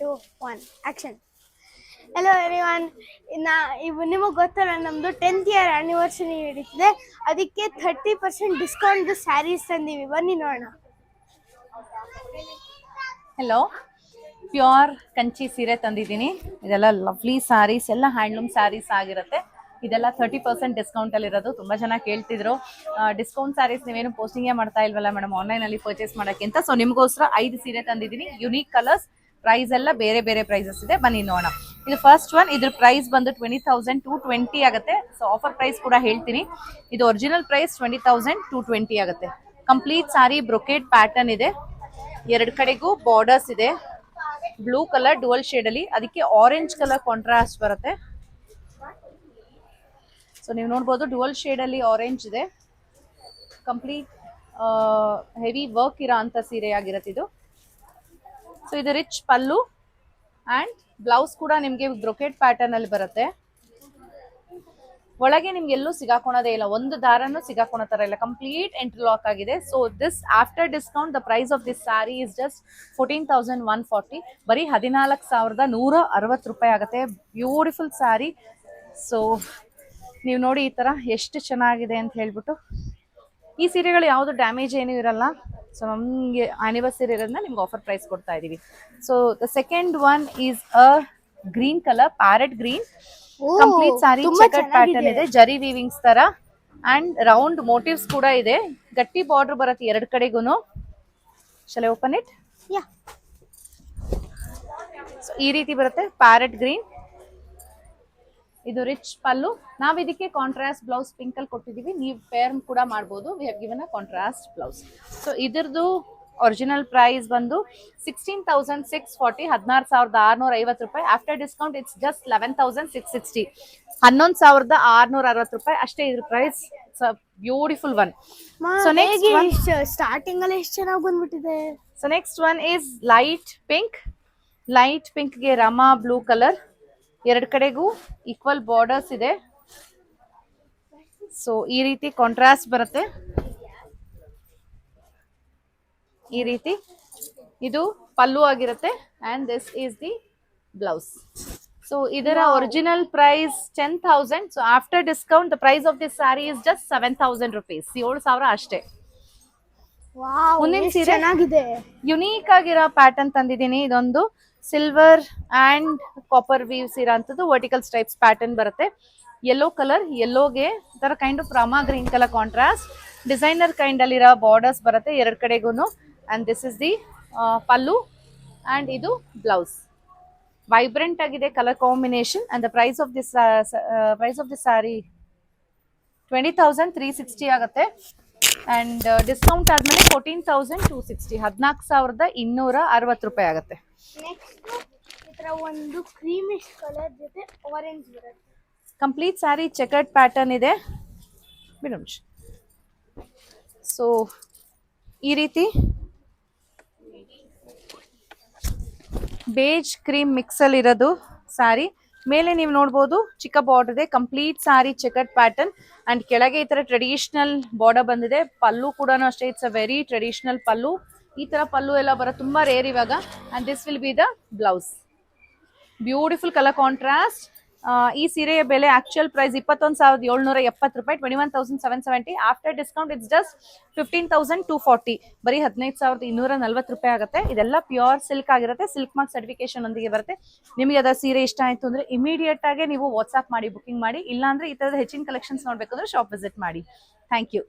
Two one, action. Hello everyone ನಾ ಇವು ನಿಮಗೆ ಗೊತ್ತಲ್ಲ ನಮ್ಮದು ಟೆಂತ್ ಇಯರ್ ಆ್ಯನಿವರ್ಸರಿ ನಡೀತಿದೆ ಅದಕ್ಕೆ ಥರ್ಟಿ ಪರ್ಸೆಂಟ್ ಡಿಸ್ಕೌಂಟ್ ಸ್ಯಾರೀಸ್ ತಂದೀವಿ. ಬನ್ನಿ ನೋಡೋಣ. ಹಲೋ ಪ್ಯೂರ್ ಕಂಚಿ ಸೀರೆ ತಂದಿದ್ದೀನಿ. ಇದೆಲ್ಲ ಲವ್ಲಿ ಸ್ಯಾರೀಸ್ ಎಲ್ಲ ಹ್ಯಾಂಡ್ಲೂಮ್ ಸ್ಯಾರೀಸ್ ಆಗಿರುತ್ತೆ. ಇದೆಲ್ಲ ತರ್ಟಿ ಪರ್ಸೆಂಟ್ ಡಿಸ್ಕೌಂಟಲ್ಲಿ ಇರೋದು. ತುಂಬಾ ಜನ ಕೇಳ್ತಿದ್ರು. ಡಿಸ್ಕೌಂಟ್ ಸ್ಯಾರೀಸ್ ನೀವೇನು ಪೋಸ್ಟಿಂಗೇ ಮಾಡ್ತಾ ಇಲ್ವಲ್ಲ ಮೇಡಮ್ ಆನ್ಲೈನ್ ಅಲ್ಲಿ ಪರ್ಚೇಸ್ ಮಾಡೋಕ್ಕಿಂತ ಸೊ ನಿಮಗೋಸ್ಕರ ಐದು ಸೀರೆ ತಂದಿದ್ದೀನಿ. ಯುನೀಕ್ ಕಲರ್ಸ್ ಪ್ರೈಸ್ ಎಲ್ಲ ಬೇರೆ ಬೇರೆ ಪ್ರೈಸಸ್ ಇದೆ. ಬನ್ನಿ ನೋಡೋಣ. ಇದು ಫಸ್ಟ್ ಒನ್ ಇದ್ರ ಪ್ರೈಸ್ ಬಂದು ಟ್ವೆಂಟಿ ತೌಸಂಡ್ ಟು ಟ್ವೆಂಟಿ ಆಗುತ್ತೆ. ಸೊ ಆಫರ್ ಪ್ರೈಸ್ ಕೂಡ ಹೇಳ್ತೀನಿ. ಇದು original price twenty thousand two twenty ಆಗುತ್ತೆ. ಕಂಪ್ಲೀಟ್ ಸಾರಿ ಬ್ರೊಕೇಟ್ ಪ್ಯಾಟರ್ನ್ ಇದೆ. ಎರಡು ಕಡೆಗೂ ಬಾರ್ಡರ್ಸ್ ಇದೆ. ಬ್ಲೂ ಕಲರ್ ಡುವಲ್ ಶೇಡ್ ಅಲ್ಲಿ. ಅದಕ್ಕೆ ಆರೆಂಜ್ ಕಲರ್ ಕಾಂಟ್ರಾಸ್ಟ್ ಬರುತ್ತೆ. ಸೊ ನೀವು ನೋಡ್ಬೋದು ಡುವಲ್ ಶೇಡ್ ಅಲ್ಲಿ ಆರೆಂಜ್ ಇದೆ. ಕಂಪ್ಲೀಟ್ ಹೆವಿ ವರ್ಕ್ ಇರೋ ಅಂತ ಸೀರೆ ಆಗಿರುತ್ತೆ ಇದು. ಸೊ ಇದು ರಿಚ್ ಪಲ್ಲು ಅಂಡ್ ಬ್ಲೌಸ್ ಕೂಡ ನಿಮಗೆ ಬ್ರೊಕೆಟ್ ಪ್ಯಾಟರ್ನ್ ಅಲ್ಲಿ ಬರುತ್ತೆ. ಒಳಗೆ ನಿಮ್ಗೆ ಎಲ್ಲೂ ಸಿಗಾಕೊಳೋದೇ ಇಲ್ಲ. ಒಂದು ದಾರನು ಸಿಗಾಕೊಳೋ ತರ ಇಲ್ಲ. ಕಂಪ್ಲೀಟ್ ಎಂಟರ್ಲಾಕ್ ಆಗಿದೆ. So this after discount the price of this sari is just fourteen thousand one forty ಬರೀ ಹದಿನಾಲ್ಕು ಸಾವಿರದ ನೂರ ಅರವತ್ತು ರೂಪಾಯಿ ಆಗುತ್ತೆ. ಬ್ಯೂಟಿಫುಲ್ ಸ್ಯಾರಿ ಸೊ ನೀವು ನೋಡಿ ಈ ತರ ಎಷ್ಟು ಚೆನ್ನಾಗಿದೆ ಅಂತ ಹೇಳ್ಬಿಟ್ಟು. ಈ ಸೀರೆಗಳು ಯಾವುದು ಡ್ಯಾಮೇಜ್ ಏನೂ ಇರಲ್ಲ. ಸೊ ನಮಗೆ ಆನಿವರ್ಸರಿ ಇರೋದನ್ನ ನಿಮ್ಗೆ ಆಫರ್ ಪ್ರೈಸ್ ಕೊಡ್ತಾ ಇದೀವಿ. So the second one is a green colour parrot green complete sari checkered checker pattern ಇದೆ ಜರಿ ವೀವಿಂಗ್ಸ್ ತರ. ಅಂಡ್ ರೌಂಡ್ ಮೋಟಿವ್ಸ್ ಕೂಡ ಇದೆ. ಗಟ್ಟಿ ಬಾರ್ಡರ್ ಬರುತ್ತೆ ಎರಡು ಕಡೆಗೂ ಶಲೆ ಓಪನ್ ಇಟ್ ಯಾ ಸೊ ಈ ರೀತಿ ಬರುತ್ತೆ ಪ್ಯಾರೆಟ್ ಗ್ರೀನ್ ಇದು ರಿಚ್ ಪಲ್ಲು. ನಾವ್ ಇದಕ್ಕೆ ಕಾಂಟ್ರಾಸ್ಟ್ ಬ್ಲೌಸ್ ಪಿಂಕ್ ಅಲ್ಲಿ ಕೊಟ್ಟಿದೀವಿ. ನೀವ್ ಪೇರ್ ಕೂಡ ಮಾಡ್ಬೋದು. We have given a contrast blouse so ಇದರದು original price ಬಂದು ಸಿಕ್ಸ್ಟೀನ್ ತೌಸಂಡ್ ಸಿಕ್ಸ್ ಫಾರ್ಟಿ ಹದಿನಾರು ಸಾವಿರದ ಆರ್ನೂರ ಐವತ್ತು ರೂಪಾಯಿ. After discount it's just eleven thousand six sixty ಹನ್ನೊಂದು ಸಾವಿರದ ಆರ್ನೂರ ಅರವತ್ತು ರೂಪಾಯಿ. ಅಷ್ಟೇ ಇದ್ರ price beautiful one so next starting ಅಲ್ಲಿ ಎಷ್ಟು ಚೆನ್ನಾಗಿ ಬಂದ್ಬಿಟ್ಟಿದೆ? So next one is light pink light ಪಿಂಕ್ಗೆ Rama blue colour ಎರಡು ಕಡೆಗೂ ಈಕ್ವಲ್ ಬಾರ್ಡರ್ಸ್ ಇದೆ. ಸೊ ಈ ರೀತಿ ಕಾಂಟ್ರಾಸ್ಟ್ ಬರುತ್ತೆ. ಈ ರೀತಿ ಇದು ಪಲ್ಲು ಆಗಿರುತ್ತೆ and this is the blouse so ಇದರ original price ten thousand so after discount the price of this sari is just seven thousand rupees ಏಳು ಸಾವಿರ ಅಷ್ಟೇ. ಮುಂದಿನ ಸೀರೆ? ಯುನೀಕ್ ಆಗಿರೋ ಪ್ಯಾಟರ್ನ್ ತಂದಿದ್ದೀನಿ. ಇದೊಂದು ಸಿಲ್ವರ್ ಆ್ಯಂಡ್ ಕಾಪರ್ ವೀವ್ಸ್ ಇರೋಂಥದ್ದು ವರ್ಟಿಕಲ್ ಸ್ಟ್ರೈಪ್ಸ್ ಪ್ಯಾಟರ್ನ್ ಬರುತ್ತೆ. ಯೆಲ್ಲೋ ಕಲರ್ ಯೆಲ್ಲೋಗೆ ತರ kind of Rama green colour contrast designer kind ಅಲ್ಲಿರೋ ಬಾರ್ಡರ್ಸ್ ಬರುತ್ತೆ ಎರಡು ಕಡೆಗೂ and this is the pallu and ಇದು ಬ್ಲೌಸ್ ವೈಬ್ರೆಂಟ್ ಆಗಿದೆ colour combination and the price of this price of this sari twenty thousand three sixty ಆಗುತ್ತೆ. And discount ಆದ್ಮೇಲೆ fourteen thousand two sixty ಹದಿನಾಲ್ಕು ಸಾವಿರದ ಇನ್ನೂರ ಅರವತ್ತು ರೂಪಾಯಿ ಆಗುತ್ತೆ. ನೆಕ್ಸ್ಟ್ ಈ ಥರ ಒಂದು ಕ್ರೀಮಿಶ್ ಕಲರ್ ಜೊತೆ ಆರೆಂಜ್ ಬರುತ್ತೆ. ಕಂಪ್ಲೀಟ್ ಸ್ಯಾರಿ ಚೆಕರ್ಡ್ ಪ್ಯಾಟರ್ನ್ ಇದೆ. ಬಿಡು ನಿಮಿಷ ಸೊ ಈ ರೀತಿ ಬೇಜ್ ಕ್ರೀಮ್ ಮಿಕ್ಸಲ್ಲಿರೋದು ಸ್ಯಾರಿ ಮೇಲೆ ನೀವು ನೋಡ್ಬೋದು ಚಿಕ್ಕ ಬಾರ್ಡರ್ ಇದೆ complete sari checked pattern and ಕೆಳಗೆ ಈ ತರ ಟ್ರೆಡಿಷನಲ್ ಬಾರ್ಡರ್ ಬಂದಿದೆ. ಪಲ್ಲು ಕೂಡ ಅಷ್ಟೇ it's a very traditional pallu. ಈ ತರ ಪಲ್ಲು ಎಲ್ಲ ಬರೋ ತುಂಬಾ ರೇರ್ ಇವಾಗ. And this will be the blouse beautiful colour contrast ಈ ಸೀರೆಯ ಬೆಲೆ ಆಕ್ಚುಯಲ್ ಪ್ರೈಸ್ ಇಪ್ಪತ್ತೊಂದು ಸಾವಿರದ ಏಳ್ನೂರ ಎಪ್ಪತ್ತು ರೂಪಾಯಿ twenty one thousand seven seventy after discount it's just fifteen thousand two forty ಬರೀ ಹದಿನೈದು ಸಾವಿರದ ಇನ್ನೂರ ನಲ್ವತ್ತು ರೂಪಾಯಿ ಆಗುತ್ತೆ. ಇದೆಲ್ಲ ಪ್ಯೂರ್ ಸಿಲ್ಕ್ ಆಗಿರುತ್ತೆ. ಸಿಲ್ಕ್ ಮಾರ್ಕ್ ಸರ್ಟಿಫಿಕೇಶನ್ ಒಂದಿಗೆ ಬರುತ್ತೆ. ನಿಮಗೆ ಅದರ ಸೀರೆ ಇಷ್ಟ ಆಯಿತು ಅಂದರೆ ಇಮಿಡಿಯೇಟ್ ಆಗಿ ನೀವು ವಾಟ್ಸ್ಆಪ್ ಮಾಡಿ ಬುಕಿಂಗ್ ಮಾಡಿ. ಇಲ್ಲಾಂದ್ರೆ ಈ ಥರದ ಹೆಚ್ಚಿನ ಕಲೆಕ್ಷನ್ಸ್ ನೋಡಬೇಕಂದ್ರೆ ಶಾಪ್ ವಿಸಿಟ್ ಮಾಡಿ. Thank you